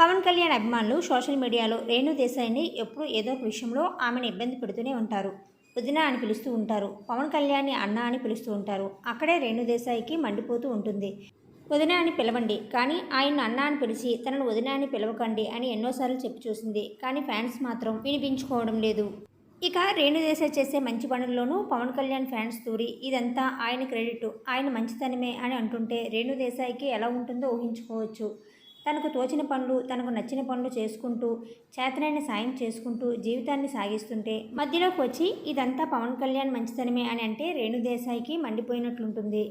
పవన్ కళ్యాణ్ అభిమానులు సోషల్ మీడియాలో రేణు దేశాయిని ఎప్పుడు ఏదో ఒక విషయంలో ఆమెను ఇబ్బంది పెడుతూనే ఉంటారు. వదిన అని పిలుస్తూ ఉంటారు. పవన్ కళ్యాణ్ని అన్న అని పిలుస్తూ ఉంటారు. అక్కడే రేణు దేశాయికి మండిపోతూ ఉంటుంది. వదిన అని పిలవండి. కానీ ఆయన అన్న అని పిలిచి తనను వదిన అని పిలవకండి అని ఎన్నోసార్లు చెప్పి చూసింది. కానీ ఫ్యాన్స్ మాత్రం వినిపించుకోవడం లేదు. ఇక రేణుదేశాయ్ చేసే మంచి పనుల్లోనూ పవన్ కళ్యాణ్ ఫ్యాన్స్ తూరి ఇదంతా ఆయన క్రెడిట్. ఆయన మంచితనమే అని అంటుంటే రేణుదేశాయికి ఎలా ఉంటుందో ఊహించుకోవచ్చు. తనకు తోచిన పనులు తనకు నచ్చిన పనులు చేసుకుంటూ చేతనైన సాయం చేసుకుంటూ జీవితాన్ని సాగిస్తుంటే మధ్యలోకి వచ్చి ఇదంతా పవన్ కళ్యాణ్ మంచితనమే అని అంటే రేణుదేశాయ్కి మండిపోయినట్లుంటుంది.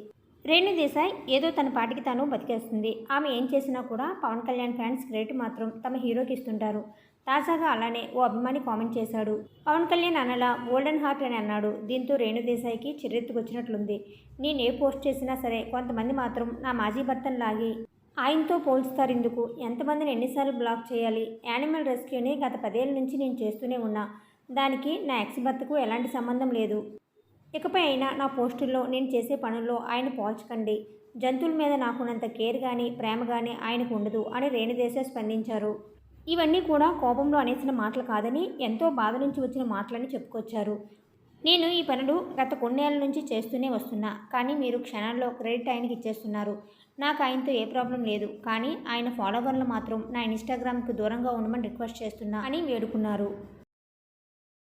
రేణుదేశాయ్ ఏదో తన పాటికి తాను బతికేస్తుంది. ఆమె ఏం చేసినా కూడా పవన్ కళ్యాణ్ ఫ్యాన్స్ క్రెడిట్ మాత్రం తమ హీరోకి ఇస్తుంటారు. తాజాగా అలానే ఓ అభిమాని కామెంట్ చేశాడు. పవన్ కళ్యాణ్ అనలా గోల్డెన్ హార్ట్ అని అన్నాడు. దీంతో రేణుదేశాయికి చిర్రెత్తుకొచ్చినట్లుంది. చిరెత్తుకొచ్చినట్లుంది నేను ఏ పోస్ట్ చేసినా సరే కొంతమంది మాత్రం నా మాజీ భర్తను లాగి ఆయనతో పోల్చుతారు ఎందుకు ఎంతమందిని ఎన్నిసార్లు బ్లాక్ చేయాలి? యానిమల్ రెస్క్యూని గత పదేళ్ళ నుంచి నేను చేస్తూనే ఉన్నా. దానికి నా ఎక్స్ భర్తకు ఎలాంటి సంబంధం లేదు. ఇకపై అయినా నా పోస్టుల్లో నేను చేసే పనుల్లో ఆయన పోల్చకండి. జంతువుల మీద నాకున్నంత కేర్ కానీ ప్రేమ కానీ ఆయనకు ఉండదు అని రేణుదేశ స్పందించారు. ఇవన్నీ కూడా కోపంలో అనేసిన మాటలు కాదని ఎంతో బాధ నుంచి వచ్చిన మాటలని చెప్పుకొచ్చారు. నేను ఈ పనులు గత కొన్నేళ్ళ నుంచి చేస్తూనే వస్తున్నా కానీ మీరు క్షణాల్లో క్రెడిట్ ఆయనకి ఇచ్చేస్తున్నారు. నాకు ఆయనతో ఏ ప్రాబ్లం లేదు కానీ ఆయన ఫాలోవర్లు మాత్రం నా ఇన్స్టాగ్రామ్కి దూరంగా ఉండమని రిక్వెస్ట్ చేస్తున్నా అని వేడుకున్నారు.